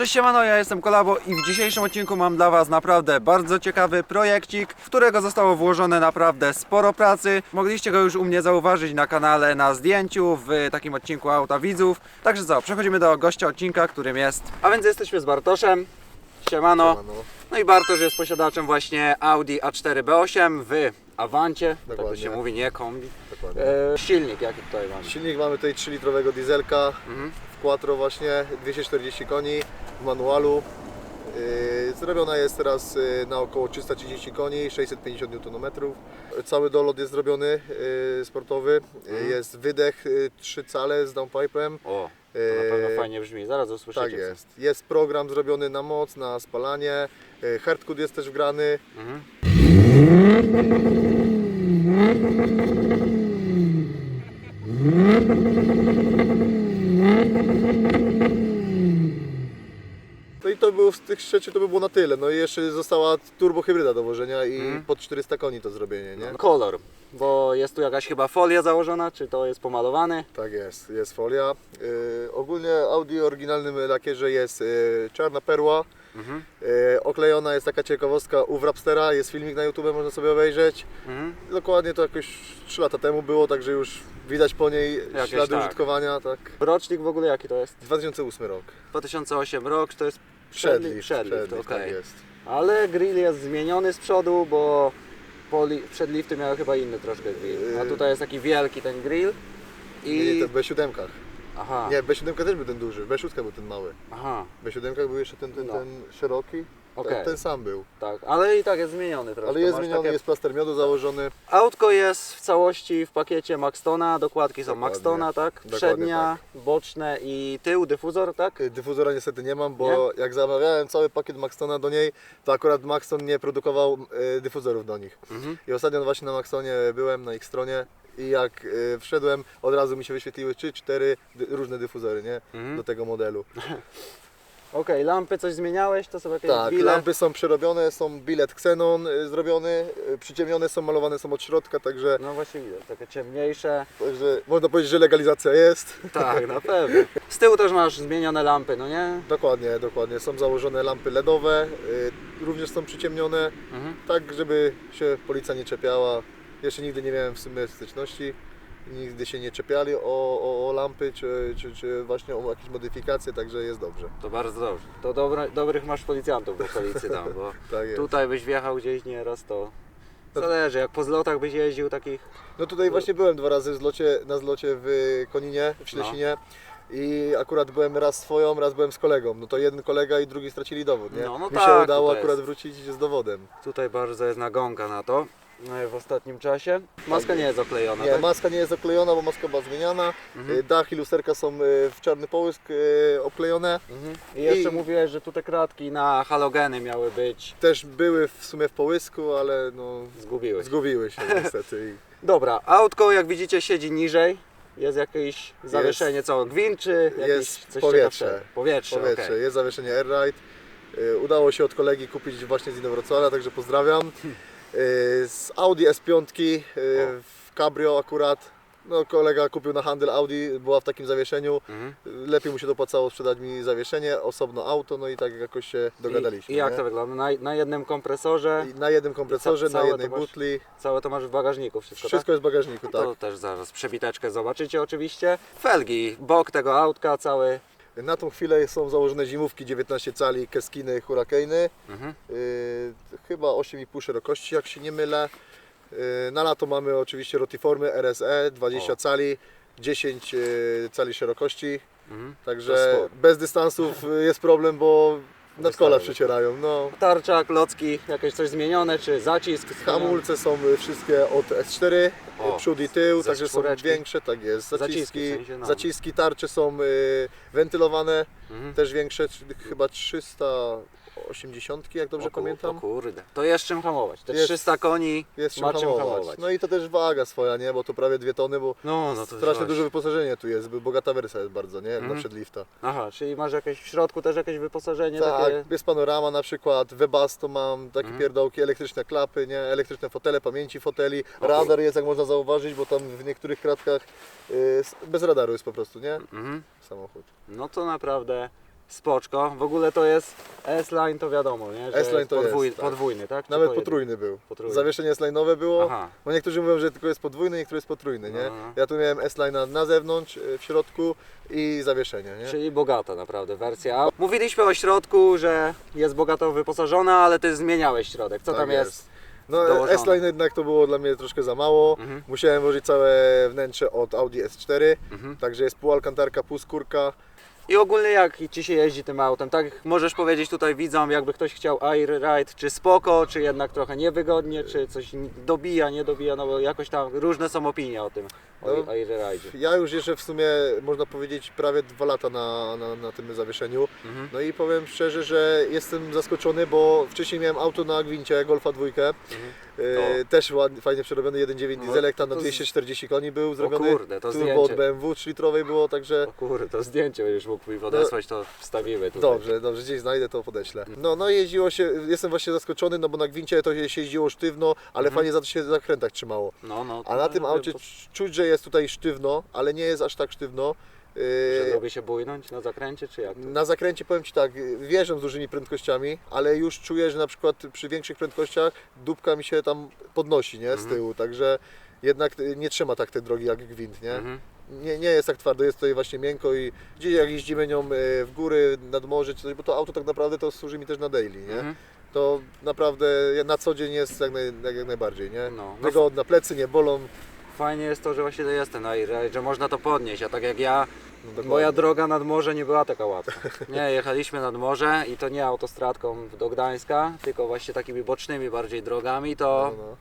Cześć siemano, ja jestem Kolabo i w dzisiejszym odcinku mam dla Was naprawdę bardzo ciekawy projekcik, w którego zostało włożone naprawdę sporo pracy. Mogliście go już u mnie zauważyć na kanale na zdjęciu w takim odcinku Auta Widzów. Także co, przechodzimy do gościa odcinka, którym jest... A więc jesteśmy z Bartoszem. Siemano. Siemano. No i Bartosz jest posiadaczem właśnie Audi A4 B8 w Avancie. Tak to Dokładnie. się mówi, nie kombi. Dokładnie. E, silnik jaki tutaj mamy? Silnik mamy tutaj 3-litrowego dieselka Mhm. w quattro właśnie, 240 koni w manualu. Yy, Zrobiona jest teraz yy, na około 330 koni, 650 Nm. Cały dolot jest zrobiony yy, sportowy. Mhm. Jest wydech 3 cale z downpipem. O, to na pewno fajnie brzmi, zaraz usłyszycie. Tak jest. Jest program zrobiony na moc, na spalanie. Hardcut jest też wgrany. Mhm. No i to było z tych rzeczy to by było na tyle. No i jeszcze została turbo hybryda do włożenia i Mhm. pod 400 koni to zrobienie, nie? Kolor, bo jest tu jakaś chyba folia założona, czy to jest pomalowane? Tak jest, jest folia. Yy, ogólnie Audi w oryginalnym lakierze jest yy, czarna perła. Mhm. Yy, oklejona jest taka ciekawostka u Wrapstera, jest filmik na YouTube, można sobie obejrzeć. Mhm. Dokładnie to jakoś 3 lata temu było, także już widać po niej Jakieś ślady tak. użytkowania. Tak. Rocznik w ogóle jaki to jest? 2008 rok. 2008 rok, to jest Przedlift, przedlift, przedlift, okej. tak jest. Ale grill jest zmieniony z przodu, bo poli, przedlifty miały chyba inny troszkę grill. A Yy. tutaj jest taki wielki ten grill. I I... te w B7. Aha, Nie, w B7 też był ten duży, w B6 był ten mały. aha, W B7 był jeszcze ten, ten, No. ten szeroki, okej, ten, ten sam był. tak. Ale i tak jest zmieniony troszkę. Ale jest Masz zmieniony, takie- jest plaster miodu założony. Autko jest w całości w pakiecie Maxtona, dokładki są Dokładnie. Maxtona, tak? Dokładnie Przednia, boczne i tył, dyfuzor, tak? Y, Dyfuzora niestety nie mam, bo jak zamawiałem cały pakiet Maxtona do niej, to akurat Maxton nie produkował y, dyfuzorów do nich. Mhm. I ostatnio właśnie na Maxtonie byłem, na ich stronie i jak y, wszedłem, od razu mi się wyświetliły 3-4 dy- różne dyfuzory, nie? Mhm. Do tego modelu. Okej, lampy coś zmieniałeś, to są jakieś Tak, bile? lampy są przerobione, są bilet Xenon y, zrobiony, y, przyciemnione są, malowane są od środka, także, No właśnie widać, takie ciemniejsze. także można powiedzieć, że legalizacja jest. Tak, na pewno. Z tyłu też masz zmienione lampy, no nie? Dokładnie, dokładnie. Są założone lampy LEDowe, y, również są przyciemnione, Mhm. tak żeby się policja nie czepiała. Jeszcze nigdy nie miałem w sumie styczności, nigdy się nie czepiali o, o, o lampy, czy, czy, czy właśnie o jakieś modyfikacje, także jest dobrze. To bardzo dobrze. To dobre, dobrych masz policjantów w okolicy tam, bo Tak tutaj byś wjechał gdzieś nieraz, to zależy. Jak po zlotach byś jeździł takich... No tutaj właśnie byłem dwa razy w zlocie, na zlocie w Koninie, w Ślesinie. I akurat byłem raz swoją, raz byłem z kolegą. No to jeden kolega i drugi stracili dowód, nie? No, no Mi tak, się udało akurat jest. wrócić z dowodem. Tutaj bardzo jest nagonka na to w ostatnim czasie. Maska nie jest oklejona, Nie, tak? maska nie jest oklejona, bo maska była zmieniana. Mhm. Y, Dach i lusterka są y, w czarny połysk y, oklejone. Mhm. I jeszcze I- mówiłeś, że tu te kratki na halogeny miały być. Też były w sumie w połysku, ale no Zgubiłeś. zgubiły się niestety. I Dobra, autko jak widzicie siedzi niżej. Jest jakieś zawieszenie, co? Gwint czy jakieś Jest coś powietrze. ciekawszego? Powietrze, Powietrze, okej. jest zawieszenie Airride. Y, Udało się od kolegi kupić właśnie z Inowrocławia, także pozdrawiam. Y, Z Audi S5 y, w Cabrio akurat. No, kolega kupił na handel Audi, była w takim zawieszeniu. Mhm. Lepiej mu się dopłacało sprzedać mi zawieszenie, osobno auto, no i tak jakoś się dogadaliśmy. I, i jak nie? to wygląda? Na, na jednym kompresorze, I Na jednym kompresorze, ca- całe na jednej to masz- butli. całe to masz w bagażniku wszystko, Wszystko tak? jest w bagażniku, tak. To też zaraz przebiteczkę zobaczycie oczywiście. Felgi, bok tego autka cały. Na tą chwilę są założone zimówki 19 cali, Keskiny, Hurricane. Mhm. Yy, chyba 8,5 szerokości, jak się nie mylę. Yy, na lato mamy oczywiście rotiformy RSE 20 O. cali, 10 yy, cali szerokości. Mhm. To Także sporo. bez dystansów yy, jest problem, bo nadkola Wystają. przycierają. No. Tarcza, klocki, jakieś coś zmienione, czy zacisk? Hamulce są yy, wszystkie od S4, yy, O, przód i tył, ze także są czwóreczki. większe, tak jest. Zaciski, Zaciski, w sensie, no. zaciski tarcze są yy, wentylowane, Mhm. też większe, chyba 380, jak dobrze O pamiętam. O kurde, to jest czym hamować. Te Jest- 300 koni Jest czym ma czym hamować. hamować. No i to też waga swoja, nie? Bo to prawie dwie tony, bo No, no to strasznie duże wyposażenie tu jest, bo bogata wersja jest bardzo, nie? Jak Mhm. na przedlifta. Aha, czyli masz jakieś w środku też jakieś wyposażenie Tak, takie... jest panorama na przykład, Webasto mam, takie Mhm. pierdołki, elektryczne klapy, nie? Elektryczne fotele, pamięci foteli, O radar jest jak można zauważyć, bo tam w niektórych kratkach y, s- bez radaru jest po prostu, nie? Mhm. Samochód. No to naprawdę Spoczko. W ogóle to jest S-Line, to wiadomo, nie? Że S-Line to jest, tak. Podwójny, tak? Czy Nawet potrójny był. Potrójny. Zawieszenie S-line'owe było, Aha. bo niektórzy mówią, że tylko jest podwójny, niektóry jest potrójny, nie? No. Ja tu miałem S-line'a na zewnątrz, y, w środku i zawieszenie, nie? Czyli bogata naprawdę wersja. Mówiliśmy o środku, że jest bogato wyposażona, ale ty zmieniałeś środek. Co Tak tam jest? No? S-Line jednak to było dla mnie troszkę za mało. Mhm. Musiałem włożyć całe wnętrze od Audi S4, Mhm. także jest pół alkantarka, pół skórka. I ogólnie jak ci się jeździ tym autem? Tak możesz powiedzieć tutaj widzom, jakby ktoś chciał air ride, czy spoko, czy jednak trochę niewygodnie, czy coś dobija, nie dobija, no bo jakoś tam różne są opinie o tym, o No. air ride. Ja już jeżdżę w sumie, można powiedzieć, prawie dwa lata na, na, na tym zawieszeniu. Mhm. No i powiem szczerze, że jestem zaskoczony, bo wcześniej miałem auto na Gwincie, Golfa dwójkę. O. E, też ładnie, fajnie przerobiony 1.9 No, dieselek, tam na to z- 240 koni był zrobiony. kurde, to turbo zdjęcie. od BMW 3-litrowej było, także O kurde, to zdjęcie będziesz mógł mi podesłać, to wstawimy tutaj. dobrze, dobrze, gdzieś znajdę to podeślę. No, no jeździło się, jestem właśnie zaskoczony, no bo na Gwincie to się jeździło sztywno, ale Mhm. fajnie za to się w zakrętach trzymało. No, no. A na tym aucie czuć, że jest tutaj sztywno, ale nie jest aż tak sztywno. Że Yy, lubi się bójnąć na zakręcie, czy jak? to? Na zakręcie powiem Ci tak, wjeżdżam z dużymi prędkościami, ale już czuję, że na przykład przy większych prędkościach dupka mi się tam podnosi, nie, z Mhm. tyłu, także jednak nie trzyma tak tej drogi jak gwint, nie? Mhm. Nie, nie jest tak twardo, jest tutaj właśnie miękko i gdzieś jak jeździmy nią y, w góry, nad morze czy coś, bo to auto tak naprawdę to służy mi też na daily, nie? Mhm. To naprawdę na co dzień jest jak, naj, jak, najbardziej, nie? No. No, Wygodna, plecy nie bolą. Fajnie jest to, że właśnie to jest ten air ride, że można to podnieść, a tak jak ja, No, moja droga nad morze nie była taka łatwa. Nie, jechaliśmy nad morze i to nie autostradką do Gdańska, tylko właśnie takimi bocznymi bardziej drogami, to No, no.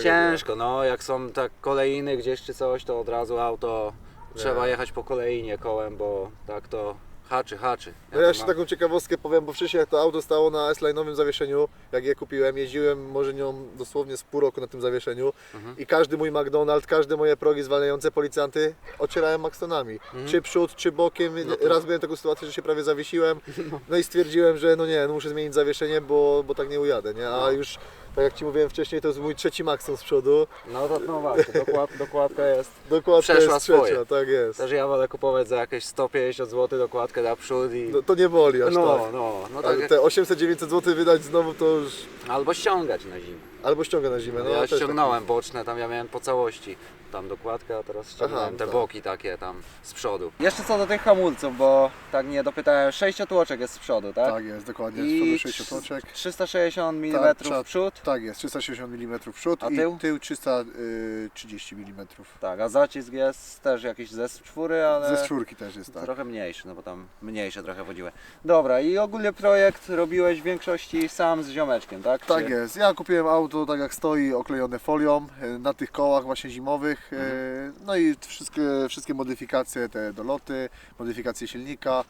Tragedia. ciężko, no jak są tak kolejny gdzieś czy coś, to od razu auto trzeba jechać po kolei, nie kołem, bo tak to haczy, haczy. No ja jeszcze taką ciekawostkę powiem, bo wcześniej jak to auto stało na S-line'owym zawieszeniu, jak je kupiłem, jeździłem może nią dosłownie z pół roku na tym zawieszeniu Mhm. i każdy mój McDonald's, każde moje progi zwalniające policjanty ocierałem Maxtonami. Czy przód, czy bokiem. Mhm. No to- Raz miałem taką sytuację, że się prawie zawiesiłem, no i stwierdziłem, że no nie, no muszę zmienić zawieszenie, bo, bo tak nie ujadę, nie? A No. już, tak jak Ci mówiłem wcześniej, to jest mój trzeci Maxton z przodu. No to no właśnie, dokład, dokładka jest. Dokładnie Przeszła jest trzecia, swoje. tak jest. Też ja wolę kupować za jakieś 150 zł dokładkę naprzód i... No, to nie boli aż No, tak. no, no tak. Ale te 800-900 zł wydać znowu to już Albo ściągać na zimę. albo ściąga na zimę. No, ja też tak ściągnąłem boczne, tam ja miałem po całości tam dokładkę, a teraz ściągnąłem Aha, te tak. boki takie tam z przodu. Jeszcze co do tych hamulców, bo tak nie dopytałem, 6 tłoczek jest z przodu, tak? Tak jest, dokładnie. 6 otoczek. 360 mm Tak, trzeba- przód. Tak jest, 360 mm przód A i tył? tył 330 mm. Tak, a zacisk jest też jakiś ze czwóry, ale Ze czwórki też jest tak. trochę mniejszy, no bo tam mniejsze trochę wodziły. Dobra, i ogólnie projekt robiłeś w większości sam z ziomeczkiem, tak? Tak Czy- jest. Ja kupiłem auto tak jak stoi, oklejone folią e, na tych kołach właśnie zimowych. Mhm. No i wszystkie, wszystkie modyfikacje, te doloty, modyfikacje silnika,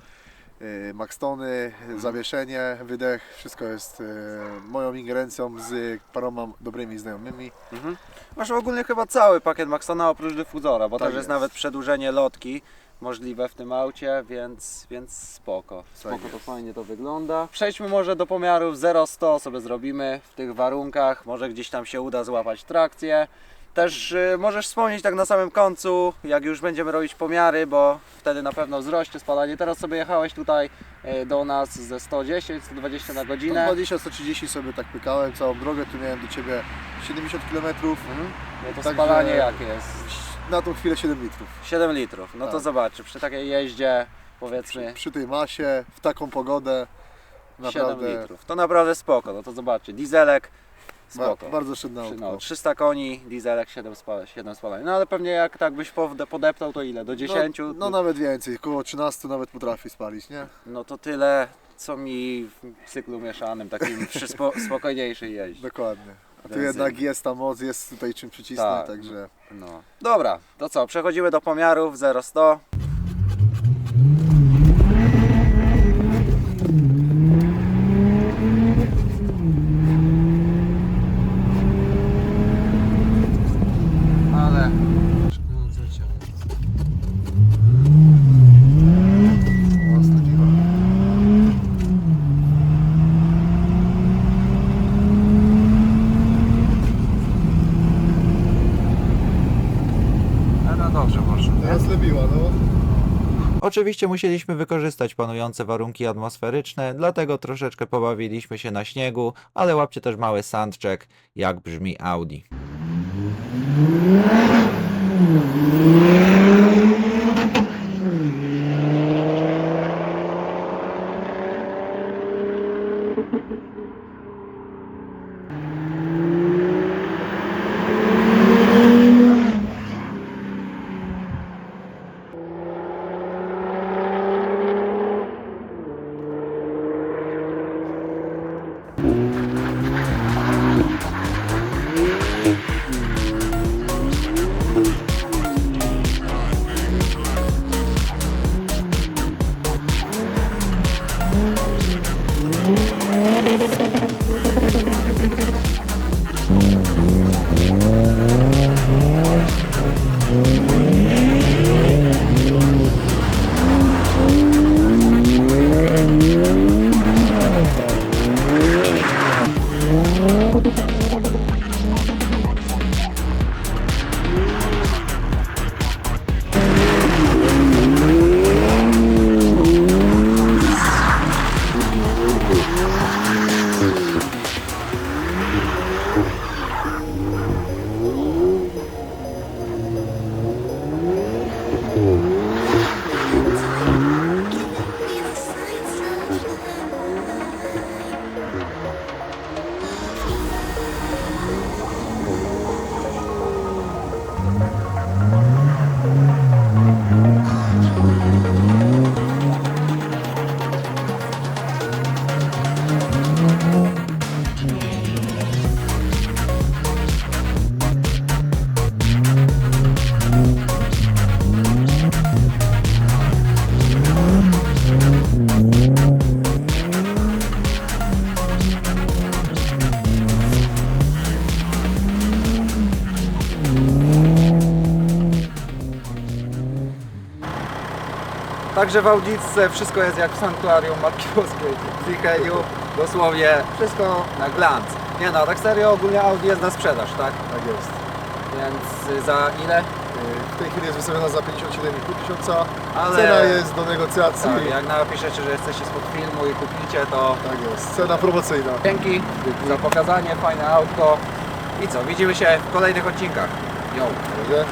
e, Maxtony, Mhm. zawieszenie, wydech, wszystko jest e, moją ingerencją z paroma dobrymi znajomymi. Mhm. Masz ogólnie chyba cały pakiet Maxona oprócz dyfuzora, bo Tak też jest nawet przedłużenie lotki możliwe w tym aucie, więc, więc spoko. Spoko to Tak fajnie to wygląda. Przejdźmy może do pomiarów 0-100 sobie zrobimy w tych warunkach. Może gdzieś tam się uda złapać trakcję. Też y, możesz wspomnieć tak na samym końcu, jak już będziemy robić pomiary, bo wtedy na pewno wzrośnie spadanie. Teraz sobie jechałeś tutaj y, do nas ze 110, 120 na godzinę. 120-130 sobie tak pykałem całą drogę, tu miałem do Ciebie 70 km, Mhm. No to Także- spalanie jakie jest? na tą chwilę 7 litrów. 7 litrów. No to Tak. zobacz, przy takiej jeździe powiedzmy Przy tej masie, w taką pogodę, 7 naprawdę litrów. To naprawdę spoko. No to zobaczcie, dieselek ba- spoko. bardzo Przy- No, autko. 300 koni, dieselek 7 spalań. 7 spalań. No ale pewnie jak tak byś powde- podeptał to ile? Do 10? No, no nawet więcej, około 13 nawet potrafi spalić, nie? No to tyle co mi w cyklu mieszanym, takim przy spo, spokojniejszej jeździ. Dokładnie. A tu Benzyny. jednak jest ta moc, jest tutaj czym przycisnąć, Tak. także No. Dobra, to co? Przechodzimy do pomiarów 0-100. No. Oczywiście musieliśmy wykorzystać panujące warunki atmosferyczne, dlatego troszeczkę pobawiliśmy się na śniegu, ale łapcie też mały soundcheck, jak brzmi Audi. Także w Audicce wszystko jest jak w sanktuarium Matki Boskiej w Licheniu. Dosłownie wszystko na glans. Nie no, tak serio ogólnie Audi jest na sprzedaż, tak? Tak jest. Więc y, za ile? Y, W tej chwili jest wystawiona za 57,5 tysiąca. Ale- Cena jest do negocjacji. Tak, jak napiszecie, że jesteście spod filmu i kupicie, to Tak jest. Cena promocyjna. dzięki za pokazanie, fajne autko. I co, widzimy się w kolejnych odcinkach. Yo! Będzie?